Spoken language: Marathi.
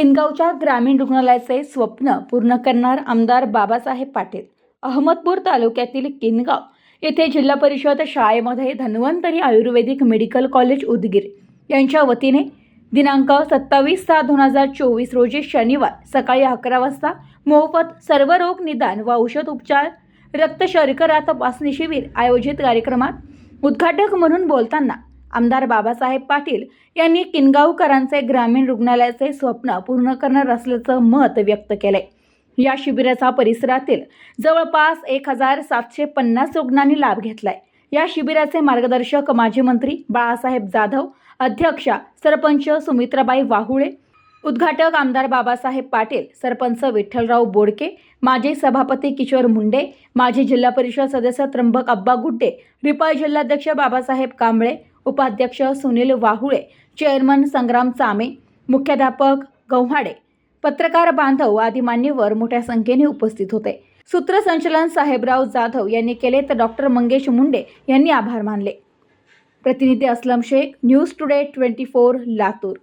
किनगावच्या ग्रामीण रुग्णालयाचे स्वप्न पूर्ण करणार आमदार बाबासाहेब पाटील. अहमदपूर तालुक्यातील किनगाव येथे जिल्हा परिषद शाळेमध्ये Dhanvantari ayurvedic medical college Udgir यांच्या वतीने दिनांक सत्तावीस सहा दोन हजार चोवीस रोजी शनिवार सकाळी अकरा वाजता मोफत सर्व रोग निदान व औषध उपचार रक्त शर्करा तपासणी शिबिर आयोजित कार्यक्रमात उद्घाटक म्हणून बोलताना आमदार बाबासाहेब पाटील यांनी किनगावकरांचे ग्रामीण रुग्णालयाचे स्वप्न पूर्ण करणार असल्याचं मत व्यक्त केलंय. या शिबिराचा परिसरातील जवळपास एक हजार सातशे पन्नास रुग्णांनी लाभ घेतलाय. या शिबिराचे मार्गदर्शक माजी मंत्री बाळासाहेब जाधव अध्यक्षा सरपंच सुमित्राबाई वाहुळे उद्घाटक आमदार बाबासाहेब पाटील सरपंच विठ्ठलराव बोडके माजी सभापती किशोर मुंडे माजी जिल्हा परिषद सदस्य त्र्यंबक अब्बा गुड्डे रिपाई जिल्हाध्यक्ष बाबासाहेब कांबळे उपाध्यक्ष सुनील वाहुळे चेअरमन संग्राम चामे मुख्याध्यापक गव्हाडे पत्रकार बांधव आदी मान्यवर मोठ्या संख्येने उपस्थित होते. सूत्रसंचलन साहेबराव जाधव यांनी केले तर डॉक्टर मंगेश मुंडे यांनी आभार मानले. प्रतिनिधी Aslam Shaikh news today twenty four Latur.